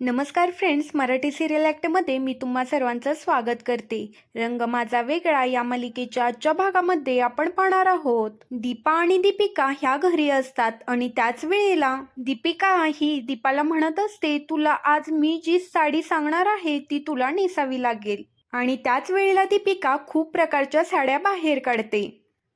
नमस्कार friends Marathi serial ॲक्टमध्ये मी तुम्हा सर्वांचं स्वागत करते. रंग माझा वेगळा या मालिकेच्या आजच्या भागामध्ये आपण पाहणार आहोत. दीपा आणि दीपिका ह्या घरी असतात आणि त्याच वेळेला दीपिका ही दीपाला म्हणत असते तुला आज मी जी साडी सांगणार आहे ती तुला नेसावी लागेल. आणि त्याच वेळेला दीपिका खूप प्रकारच्या साड्या बाहेर काढते.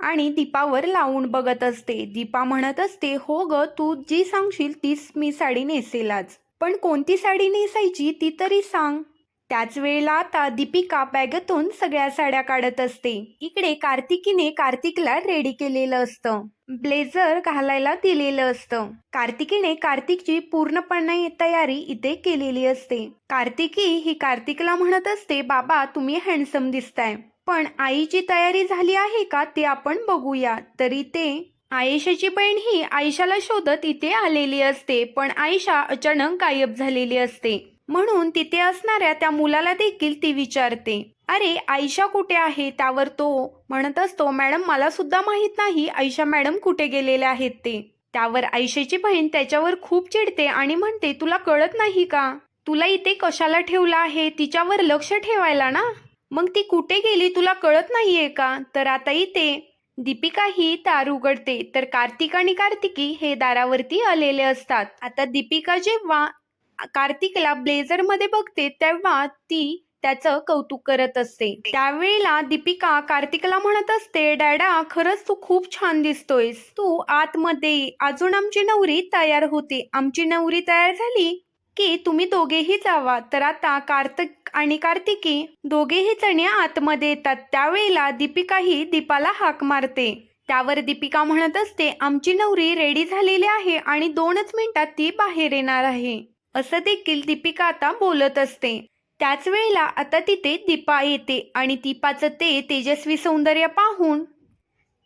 आणि दीपावर लावून बघत असते. दीपा म्हणत असते हो ग तू जी सांगशील तीच मी साडी नेसेल आज पण कोणती साडी नेसायची ती तरी सांग. त्याच वेळेला आता दीपिका बॅगेतून सगळ्या साड्या काढत असते. इकडे कार्तिकीने कार्तिकला रेडी केलेलं असतं. ब्लेझर घालायला दिलेलं असतं. कार्तिकीने कार्तिकची पूर्णपणे तयारी इथे केलेली असते. कार्तिकी ही कार्तिकला म्हणत असते बाबा तुम्ही हँडसम दिसताय. पण आईची तयारी झाली आहे का ते आपण बघूया. तरी ते आयेशाची बहीण ही आयशाला शोधत इथे आलेली असते पण आयशा अचानक गायब झालेली असते. म्हणून तिथे असणाऱ्या त्या मुलाला देखील ती विचारते. अरे आयशा कुठे आहे? त्यावर तो म्हणत असतो मॅडम मला सुद्धा माहीत नाही आयशा मॅडम कुठे गेलेल्या आहेत ते. त्यावर आयशाची बहीण त्याच्यावर खूप चिडते आणि म्हणते तुला कळत नाही का? तुला इथे कशाला ठेवलं आहे? तिच्यावर लक्ष ठेवायला ना. मग ती कुठे गेली तुला कळत नाहीये का? तर आता इथे दीपिका ही दार उघडते तर कार्तिक आणि कार्तिकी हे दारावरती आलेले असतात. आता दीपिका जेव्हा कार्तिकला ब्लेझरमध्ये बघते तेव्हा ती त्याचं कौतुक करत असते. त्यावेळेला दीपिका कार्तिकला म्हणत असते डॅडा खरंच तू खूप छान दिसतोयस. तू आतमध्ये अजून आमची नवरी तयार होते. आमची नवरी तयार झाली की तुम्ही दोघेही जावा. तर आता कार्तिक आणि कार्तिकी दोघेही चण्या आतमध्ये येतात. त्यावेळेला दीपिका ही दीपाला हाक मारते. त्यावर दीपिका म्हणत असते आमची नवरी रेडी झालेली आहे आणि दोनच मिनिटात ती बाहेर येणार आहे. असं देखील दीपिका आता बोलत असते. त्याच वेळेला आता तिथे दीपा येते आणि दीपाचं ते तेजस्वी सौंदर्य पाहून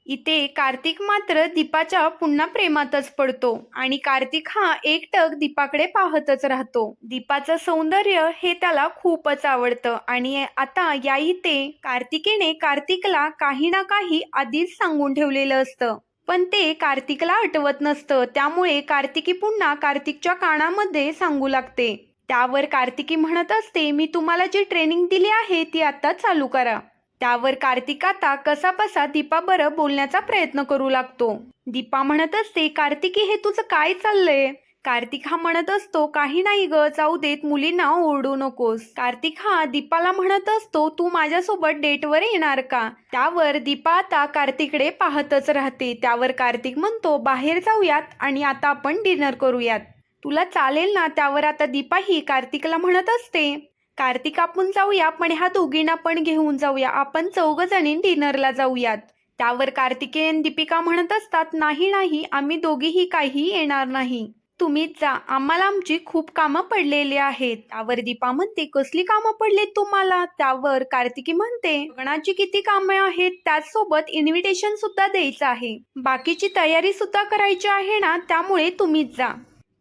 इथे कार्तिक मात्र दीपाच्या पुन्हा प्रेमातच पडतो आणि कार्तिक हा एकटक दीपाकडे पाहतच राहतो. दीपाचं सौंदर्य हे त्याला खूपच आवडतं आणि आता या इथे कार्तिकेने कार्तिकला काही ना काही आधीच सांगून ठेवलेलं असतं. पण ते कार्तिकला आठवत नसतं त्यामुळे कार्तिकी पुन्हा कार्तिकच्या कानामध्ये सांगू लागते. त्यावर कार्तिकी म्हणत असते मी तुम्हाला जी ट्रेनिंग दिली आहे ती आता चालू करा. त्यावर कार्तिक आता कसा बसा दीपा बरं बोलण्याचा प्रयत्न करू लागतो. दीपा म्हणत असते कार्तिकी हे तुझं काय चाललंय? कार्तिक हा म्हणत असतो काही नाही ग जाऊ देत मुलींना ओरडू नकोस. कार्तिक हा दीपाला म्हणत असतो तू माझ्यासोबत डेटवर येणार का? त्यावर दीपा आता कार्तिकडे पाहतच राहते. त्यावर कार्तिक म्हणतो बाहेर जाऊयात आणि आता आपण डिनर करूयात. तुला चालेल ना? त्यावर आता दीपाही कार्तिकला म्हणत असते. कार्तिक आपण जाऊया पण ह्या दोघींना पण घेऊन जाऊया. आपण चौघ जणी डिनरला जाऊयात. त्यावर कार्तिकेयन दीपिका म्हणत असतात नाही नाही आम्ही दोघीही काही येणार नाही. तुम्हीच जा. आम्हाला आमची खूप कामं पडलेली आहेत. त्यावर दीपा म्हणते कसली कामं पडलेत तुम्हाला? त्यावर कार्तिकी म्हणते लग्नाची किती कामं आहेत? त्याचसोबत इन्व्हिटेशन सुद्धा द्यायचं आहे. बाकीची तयारी सुद्धा करायची आहे ना? त्यामुळे तुम्हीच जा.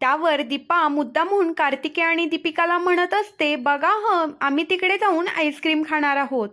त्यावर दीपा मुद्दामहून कार्तिके आणि दीपिकाला म्हणत असते बघा ह आम्ही तिकडे जाऊन आईस्क्रीम खाणार आहोत.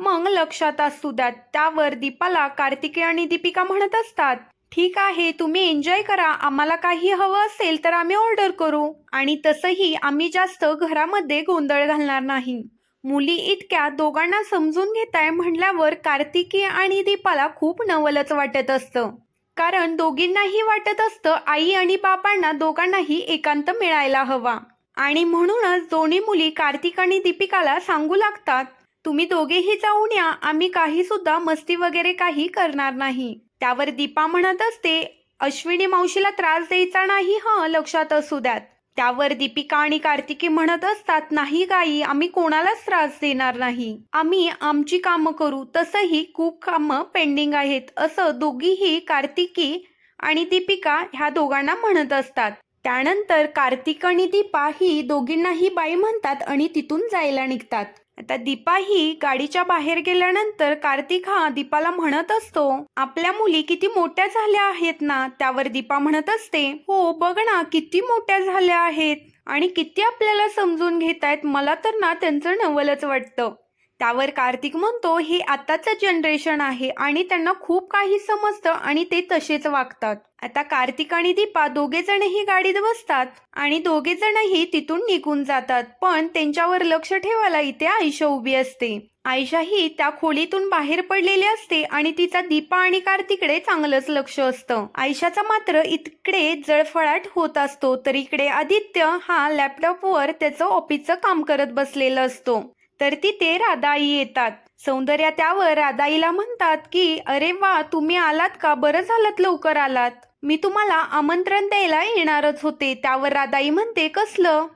मग लक्षात असू द्यात त्यावर दीपाला कार्तिके आणि दीपिका म्हणत असतात ठीक आहे तुम्ही एन्जॉय करा आम्हाला काही हवं असेल तर आम्ही ऑर्डर करू. आणि तसंही आम्ही जास्त घरामध्ये गोंधळ घालणार नाही. मुली इतक्या दोघांना समजून घेताय म्हणल्यावर कार्तिकी आणि दीपाला खूप नवलच वाटत असतं. कारण दोघींनाही वाटत असतं आई आणि बापांना दोघांनाही एकांत मिळायला हवा. आणि म्हणूनच दोन्ही मुली कार्तिक आणि दीपिकाला सांगू लागतात तुम्ही दोघेही जाऊन या आम्ही काही सुद्धा मस्ती वगैरे काही करणार नाही. त्यावर दीपा म्हणत असते अश्विनी मावशीला त्रास द्यायचा नाही हं लक्षात असू द्यात. त्यावर दीपिका आणि कार्तिकी म्हणत असतात नाही गाई आम्ही कोणालाच त्रास देणार नाही. आम्ही आमची कामं करू. तसंही खूप कामं पेंडिंग आहेत. असं दोघीही कार्तिकी आणि दीपिका ह्या दोघांना म्हणत असतात. त्यानंतर कार्तिक आणि दीपा ही दोघींनाही बाई म्हणतात आणि तिथून जायला निघतात. आता दीपा ही गाडीच्या बाहेर गेल्यानंतर कार्तिक हा दीपाला म्हणत असतो आपल्या मुली किती मोठ्या झाल्या आहेत ना? त्यावर दीपा म्हणत असते हो बघ ना किती मोठ्या झाल्या आहेत आणि किती आपल्याला समजून घेत आहेत मला तर ना त्यांचं नवलच वाटतं. त्यावर कार्तिक म्हणतो हे आताचं जनरेशन आहे आणि त्यांना खूप काही समजतं आणि ते तसेच वागतात. आता कार्तिक आणि दीपा दोघे जणही गाडीत बसतात आणि दोघे जणही तिथून निघून जातात. पण त्यांच्यावर लक्ष ठेवायला इथे आयशा उभी असते. आयशा ही त्या खोलीतून बाहेर पडलेली असते आणि तिचा दीपा आणि कार्तिकडे चांगलंच लक्ष असतं. आयशाचा मात्र इकडे जळफळाट होत असतो तर इकडे आदित्य हा लॅपटॉपवर त्याचं ऑफिसचं काम करत बसलेला असतो. तर तिथे राधाई येतात. सौंदर्या त्यावर राधाईला म्हणतात की अरे वा तुम्ही आलात का? बरं झालात लवकर आलात. मी तुम्हाला आमंत्रण द्यायला येणारच होते. त्यावर राधाई म्हणते कसलं?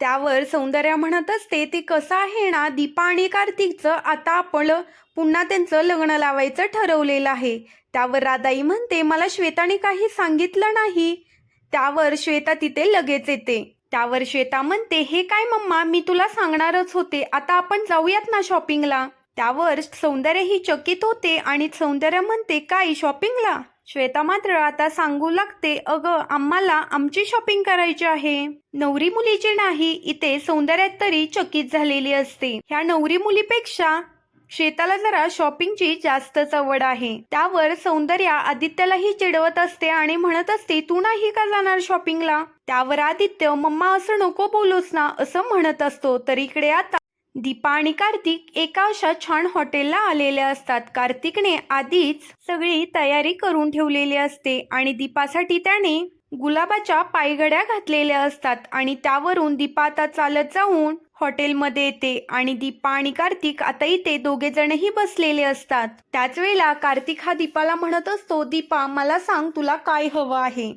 त्यावर सौंदर्या म्हणत असते ते कसं आहे ना दीपा आणि कार्तिकचं आता आपण पुन्हा त्यांचं लग्न लावायचं ठरवलेलं आहे. त्यावर राधाई म्हणते मला श्वेताने काही सांगितलं नाही. त्यावर श्वेता तिथे लगेच येते. त्यावर श्वेता म्हणते हे काय मम्मा मी तुला सांगणारच होते. आता आपण जाऊयात ना शॉपिंगला. त्यावर सौंदर्य ही चकित होते आणि सौंदर्य म्हणते काय शॉपिंगला? श्वेता मात्र आता सांगू लागते अगं आम्हाला आमची शॉपिंग करायची आहे. नवरी मुलीची नाही इथे सौंदर्यात तरी चकित झालेली असते. ह्या नवरी मुलीपेक्षा श्वेताला जरा शॉपिंगची जास्तच आवड आहे. त्यावर सौंदर्या आदित्यलाही चिडवत असते आणि म्हणत असते तू नाही का जाणार शॉपिंगला त्यावर आदित्य मम्मा असं नको बोलूस ना असं म्हणत असतो. तर इकडे आता दीपा आणि कार्तिक एका अशा छान हॉटेलला आलेले असतात. कार्तिकने आधीच सगळी तयारी करून ठेवलेली असते आणि दीपासाठी त्याने गुलाबाच्या पायघड्या घातलेल्या असतात आणि त्यावरून दीपा आता चालत जाऊन हॉटेलमध्ये येते आणि दीपा आणि कार्तिक आता इथे दोघे जणही बसलेले असतात. त्याच वेळेला कार्तिक हा दीपाला म्हणत असतो दीपा मला सांग तुला काय हवं आहे?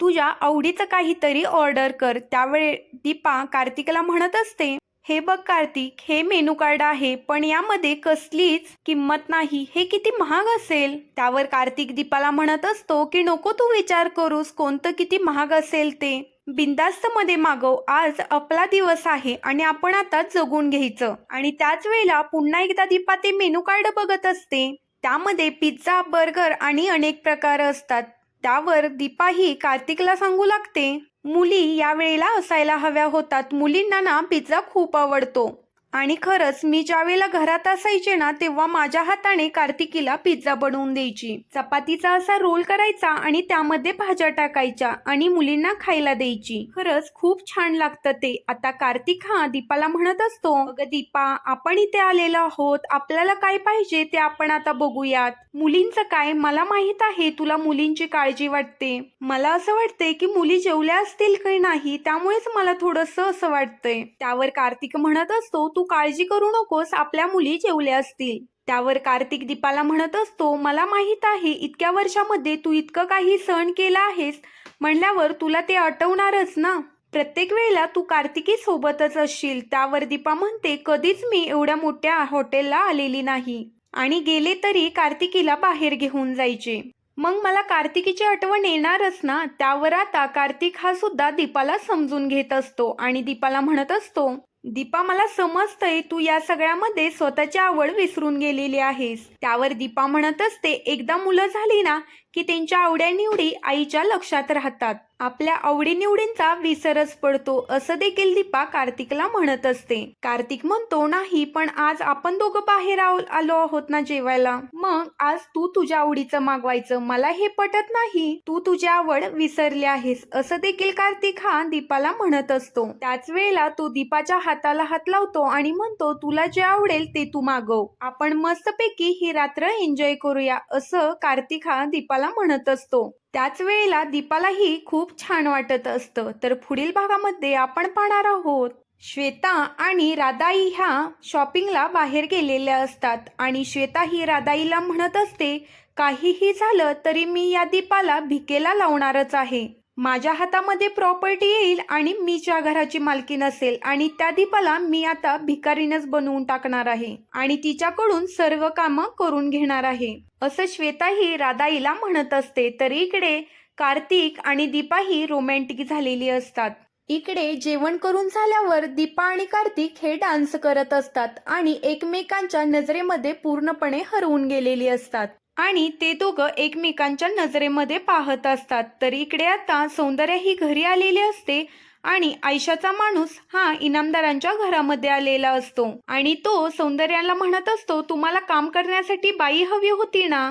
तुझ्या आवडीचं काहीतरी ऑर्डर कर. त्यावेळी दीपा कार्तिकला म्हणत असते हे बघ कार्तिक हे मेनू कार्ड आहे पण यामध्ये कसलीच किंमत नाही. हे किती महाग असेल? त्यावर कार्तिक दीपाला म्हणत असतो की नको तू विचार करूस कोणतं किती महाग असेल ते. बिंदास्तमध्ये मागव. आज आपला दिवस आहे आणि आपण आता जगून घ्यायचं. आणि त्याच वेळेला पुन्हा एकदा दीपा ते मेनू कार्ड बघत असते. त्यामध्ये पिझ्झा बर्गर आणि अनेक प्रकार असतात. त्यावर दीपा ही कार्तिकला सांगू लागते. मुली या वेळेला असायला हव्या होतात. मुलींना ना पिझ्झा खूप आवडतो. आणि खरंच मी ज्यावेळेला घरात असायचे ना तेव्हा माझ्या हाताने कार्तिकीला पिझ्झा बनवून द्यायची. चपातीचा असा रोल करायचा आणि त्यामध्ये भाज्या टाकायच्या आणि मुलींना खायला द्यायची. खरंच खूप छान लागतं ते. आता कार्तिक हा दीपाला म्हणत असतो अगं दीपा आपण इथे आलेलो आहोत. आपल्याला काय पाहिजे ते आपण आता बघूयात. मुलींचं काय? मला माहीत आहे. तुला मुलींची काळजी वाटते. मला असं वाटतंय की मुली जेवल्या असतील काही नाही त्यामुळेच मला थोडस असं वाटतंय. त्यावर कार्तिक म्हणत असतो तू तू काळजी करू नकोस आपल्या मुली जेवल्या असतील. त्यावर कार्तिक दीपाला म्हणत असतो मला माहीत आहे इतक्या वर्षामध्ये तू इतकं काही सण केला आहेस. म्हणल्यावर तुला ते आठवणारच ना? प्रत्येक वेळेला तू कार्तिकी सोबतच असशील. त्यावर दीपा म्हणते कधीच मी एवढ्या मोठ्या हॉटेलला आलेली नाही. आणि गेले तरी कार्तिकीला बाहेर घेऊन जायचे. मग मला कार्तिकीची आठवण येणारच ना? त्यावर आता कार्तिक हा सुद्धा दीपाला समजून घेत असतो. आणि दीपाला म्हणत असतो दीपा मला समजतंय तू या सगळ्यामध्ये स्वतःची आवड विसरून गेलेली आहेस. त्यावर दीपा म्हणत असते एकदा मुलं झाली ना की त्यांच्या आवड्यानिवडी आईच्या लक्षात राहतात. आपल्या आवडीनिवडींचा विसरच पडतो असं देखील दीपा कार्तिकला म्हणत असते. कार्तिक म्हणतो नाही पण आज आपण दोघं बाहेर आलो आहोत ना जेवायला. मग आज तू तुझ्या आवडीचं मागवायचं मला हे पटत नाही. तू तुझी आवड विसरली आहेस असं देखील कार्तिक हा दीपाला म्हणत असतो. त्याच वेळेला तो दीपाच्या हाताला हात लावतो आणि म्हणतो तुला जे आवडेल ते तू मागव. आपण मस्तपैकी ही रात्र एन्जॉय करूया असं कार्तिक हा दीपाला म्हणत असतो. त्याच वेळेला दीपालाही खूप छान वाटत असतं. तर पुढील भागामध्ये आपण पाहणार आहोत. श्वेता आणि राधाई ह्या शॉपिंगला बाहेर गेलेल्या असतात. आणि श्वेता ही राधाईला म्हणत असते काहीही झालं तरी मी या दीपाला भिकेला लावणारच आहे. माझ्या हातामध्ये प्रॉपर्टी येईल आणि मी ज्या घराची मालकी नसेल आणि त्या दीपाला मी आता भिकारीनच बनवून टाकणार आहे आणि तिच्याकडून सर्व कामं करून घेणार आहे. असं श्वेताही राधाईला म्हणत असते तर इकडे कार्तिक आणि दीपाही रोमॅन्टिक झालेली असतात. इकडे जेवण करून झाल्यावर दीपा आणि कार्तिक हे डान्स करत असतात आणि एकमेकांच्या नजरेमध्ये पूर्णपणे हरवून गेलेली असतात. आणि ते दोघं एकमेकांच्या नजरेमध्ये पाहत असतात. तर इकडे आता सौंदर्य ही घरी आलेली असते आणि आयशाचा माणूस हा इनामदारांच्या घरामध्ये आलेला असतो. आणि तो सौंदर्याला म्हणत असतो तुम्हाला काम करण्यासाठी बाई हवी होती ना?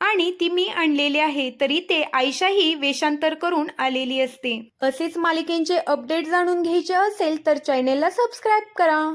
आणि ती मी आणलेली आहे. तरी ते आयशाही वेषांतर करून आलेली असते. असेच मालिकेंचे अपडेट जाणून घ्यायचे असेल तर चॅनेलला सबस्क्राईब करा.